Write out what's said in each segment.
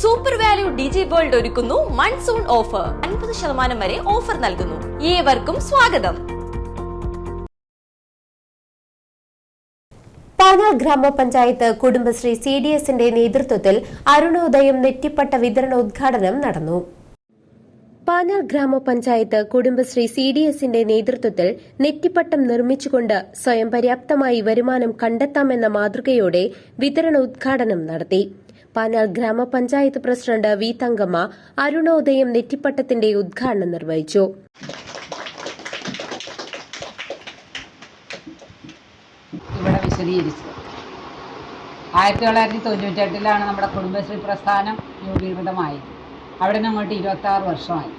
Super value digi world ഒരുക്കുന്നു monsoon offer അൻപത് ശതമാനം വരെ ഓഫർ നൽകുന്നു. ഏവർക്കും സ്വാഗതം. പാനാർ ഗ്രാമപഞ്ചായത്ത് കുടുംബശ്രീ സി ഡി എസിന്റെ നേതൃത്വത്തിൽ അരുണോദയം നെറ്റിപ്പട്ട വിതരണോദ്ഘാടനം നടന്നു. പാനാർ ഗ്രാമപഞ്ചായത്ത് കുടുംബശ്രീ സി ഡി എസിന്റെ നേതൃത്വത്തിൽ നെറ്റിപ്പട്ടം നിർമ്മിച്ചുകൊണ്ട് സ്വയം പര്യാപ്തമായി വരുമാനം കണ്ടെത്താമെന്ന മാതൃകയോടെ വിതരണ ഉദ്ഘാടനം നടത്തി. പാനാർ ഗ്രാമപഞ്ചായത്ത് പ്രസിഡന്റ് വി തങ്കമ്മ അരുണോദയം നെറ്റിപ്പട്ടത്തിന്റെ ഉദ്ഘാടനം നിർവഹിച്ചു. ഇവിടെ വിശദീകരിച്ചു. ആയിരത്തി തൊള്ളായിരത്തി തൊണ്ണൂറ്റെട്ടിലാണ് നമ്മുടെ കുടുംബശ്രീ പ്രസ്ഥാനം രൂപീകൃതമായത്. അവിടെ നിന്ന് അങ്ങോട്ട് ഇരുപത്തി ആറ് വർഷമായി.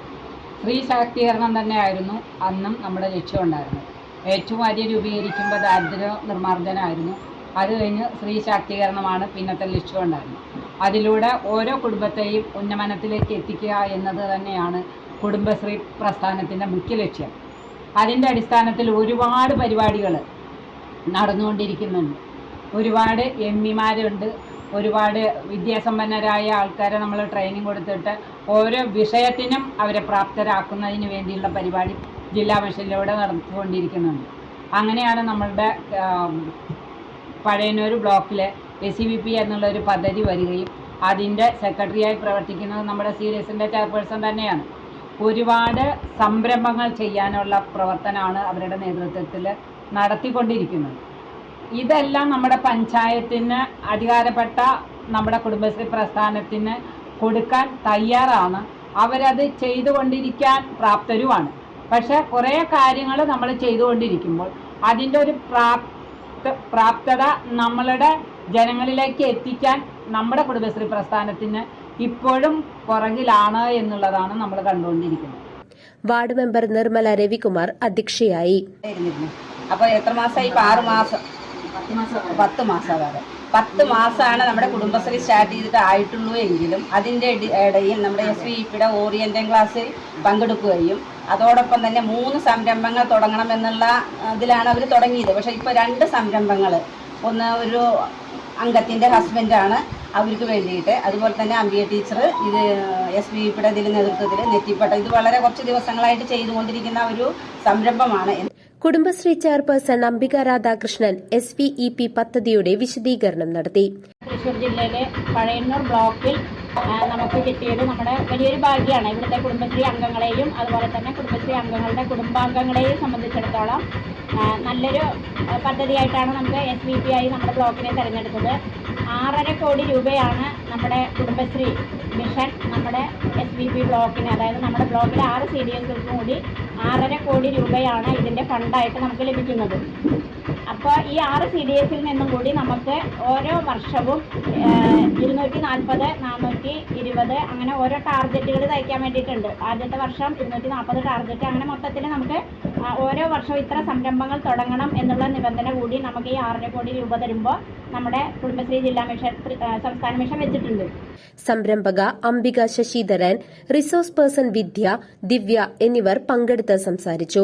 സ്ത്രീ ശാക്തീകരണം തന്നെയായിരുന്നു അന്നും നമ്മുടെ ലക്ഷ്യം ഉണ്ടായിരുന്നത് ഏറ്റവും ആദ്യം രൂപീകരിക്കുമ്പോൾ ദാരിദ്ര്യ നിർമ്മാർജനമായിരുന്നു. അത് കഴിഞ്ഞ് സ്ത്രീ ശാക്തീകരണമാണ് പിന്നത്തെ ലക്ഷ്യം ഉണ്ടായിരുന്നത് അതിലൂടെ ഓരോ കുടുംബത്തെയും ഉന്നമനത്തിലേക്ക് എത്തിക്കുക എന്നത് തന്നെയാണ് കുടുംബശ്രീ പ്രസ്ഥാനത്തിന്റെ മുഖ്യ ലക്ഷ്യം. അതിന്റെ അടിസ്ഥാനത്തിൽ ഒരുപാട് പരിപാടികൾ നടന്നുകൊണ്ടിരിക്കുന്നുണ്ട്. ഒരുപാട് എം പിമാരുണ്ട്. ഒരുപാട് വിദ്യാസമ്പന്നരായ ആൾക്കാരെ നമ്മൾ ട്രെയിനിങ് കൊടുത്തിട്ട് ഓരോ വിഷയത്തിനും അവരെ പ്രാപ്തരാക്കുന്നതിന് വേണ്ടിയുള്ള പരിപാടി ജില്ലാ മിഷനിലൂടെ നടത്തിക്കൊണ്ടിരിക്കുന്നുണ്ട് അങ്ങനെയാണ് നമ്മളുടെ ബ്ലോക്കിൽ ബ്ലോക്കിലെ എസ് സി വി പി എന്നുള്ളൊരു പദ്ധതി വരികയും അതിന്റെ സെക്രട്ടറിയായി പ്രവർത്തിക്കുന്നത് നമ്മുടെ സി എസിന്റെ ചെയർപേഴ്സൺ തന്നെയാണ്. ഒരുപാട് സംരംഭങ്ങൾ ചെയ്യാനുള്ള പ്രവർത്തനമാണ് അവരുടെ നേതൃത്വത്തിൽ നടത്തിക്കൊണ്ടിരിക്കുന്നത്. ഇതെല്ലാം നമ്മുടെ പഞ്ചായത്തിന് അധികാരപ്പെട്ട നമ്മുടെ കുടുംബശ്രീ പ്രസ്ഥാനത്തിന് കൊടുക്കാൻ തയ്യാറാണ്. അവരത് ചെയ്തുകൊണ്ടിരിക്കാൻ പ്രാപ്തരുമാണ്. പക്ഷേ കുറേ കാര്യങ്ങൾ നമ്മൾ ചെയ്തുകൊണ്ടിരിക്കുമ്പോൾ അതിന്റെ ഒരു പ്രാപ്ത പ്രാപ്തത നമ്മളുടെ ജനങ്ങളിലേക്ക് എത്തിക്കാൻ നമ്മുടെ കുടുംബശ്രീ പ്രസ്ഥാനത്തിന് ഇപ്പോഴും പുറകിലാണ് എന്നുള്ളതാണ് നമ്മൾ കണ്ടുകൊണ്ടിരിക്കുന്നത്. വാർഡ് മെമ്പർ നിർമ്മല രവികുമാർ അധ്യക്ഷയായി. അപ്പൊ എത്ര മാസമായി? ഇപ്പൊ ആറ് മാസം. പത്ത് മാസം. വരെ പത്ത് മാസമാണ് നമ്മുടെ കുടുംബശ്രീ സ്റ്റാർട്ട് ചെയ്തിട്ട് ആയിട്ടുള്ളൂ എങ്കിലും അതിന്റെ ഇടയിൽ നമ്മുടെ എസ് വി ഇപ്പിയുടെ ഓറിയന്റിംഗ് ക്ലാസ്സിൽ പങ്കെടുക്കുകയും അതോടൊപ്പം തന്നെ മൂന്ന് സംരംഭങ്ങൾ തുടങ്ങണമെന്നുള്ള ഇതിലാണ് അവർ തുടങ്ങിയത്. പക്ഷേ ഇപ്പോൾ രണ്ട് സംരംഭങ്ങൾ. ഒന്ന് ഒരു അംഗത്തിന്റെ ഹസ്ബൻഡാണ് അവർക്ക് വേണ്ടിയിട്ട്. അതുപോലെ തന്നെ അമ്പിയ ടീച്ചർ ഇത് എസ് വി ഇപ്പിയുടെ ഇതിൽ നേതൃത്വത്തിൽ നെറ്റിപ്പട്ട. ഇത് വളരെ കുറച്ച് ദിവസങ്ങളായിട്ട് ചെയ്തുകൊണ്ടിരിക്കുന്ന ഒരു സംരംഭമാണ്. Kudumbashree chairperson Ambika Radhakrishnan S V E P പദ്ധതിയുടെ വിശദീകരണം നടത്തി. തൃശൂർ ജില്ലയിലെ പഴയന്നൂർ ബ്ലോക്കിൽ നമുക്ക് കിട്ടിയത് നമ്മുടെ വലിയൊരു ഭാഗ്യമാണ് ഇവിടുത്തെ കുടുംബശ്രീ അംഗങ്ങളെയും അതുപോലെ തന്നെ കുടുംബശ്രീ അംഗങ്ങളുടെ കുടുംബാംഗങ്ങളെയും സംബന്ധിച്ചിടത്തോളം നല്ലൊരു പദ്ധതിയായിട്ടാണ് നമുക്ക് എസ് വി പി ആയി നമ്മുടെ ബ്ലോക്കിനെ തിരഞ്ഞെടുത്തത്. ആറര കോടി രൂപയാണ് നമ്മുടെ കുടുംബശ്രീ മിഷൻ നമ്മുടെ എസ് വി പി ബ്ലോക്കിന് അതായത് നമ്മുടെ ബ്ലോക്കിലെ ആറ് സി ഡി എസുകൾക്കും കൂടി ആറര കോടി രൂപയാണ് ഇതിന്റെ ഫണ്ടായിട്ട് നമുക്ക് ലഭിക്കുന്നത്. അപ്പോൾ ഈ ആറ് സി ഡി എസിൽ നിന്നും കൂടി നമുക്ക് ഓരോ വർഷവും ഇരുന്നൂറ്റി നാൽപ്പത് നാനൂറ്റി ഇരുപത് അങ്ങനെ ഓരോ ടാർഗറ്റുകൾ തയ്ക്കാൻ വേണ്ടിയിട്ടുണ്ട്. ആദ്യത്തെ വർഷം ഇരുന്നൂറ്റി നാൽപ്പത് ടാർഗറ്റ് അങ്ങനെ മൊത്തത്തിൽ നമുക്ക് ഓരോ വർഷവും ഇത്ര സംരംഭങ്ങൾ തുടങ്ങണം എന്നുള്ള നിബന്ധന കൂടി നമുക്ക് ഈ ആറര കോടി രൂപ തരുമ്പോൾ നമ്മുടെ കുടുംബശ്രീ ജില്ലാ മിഷൻ സംസ്ഥാന മിഷൻ വെച്ചിട്ടുണ്ട്. സംരംഭക അംബിക ശശിധരൻ റിസോഴ്സ് പേഴ്സൺ വിദ്യ ദിവ്യ എന്നിവർ പങ്കെടുത്ത് സംസാരിച്ചു.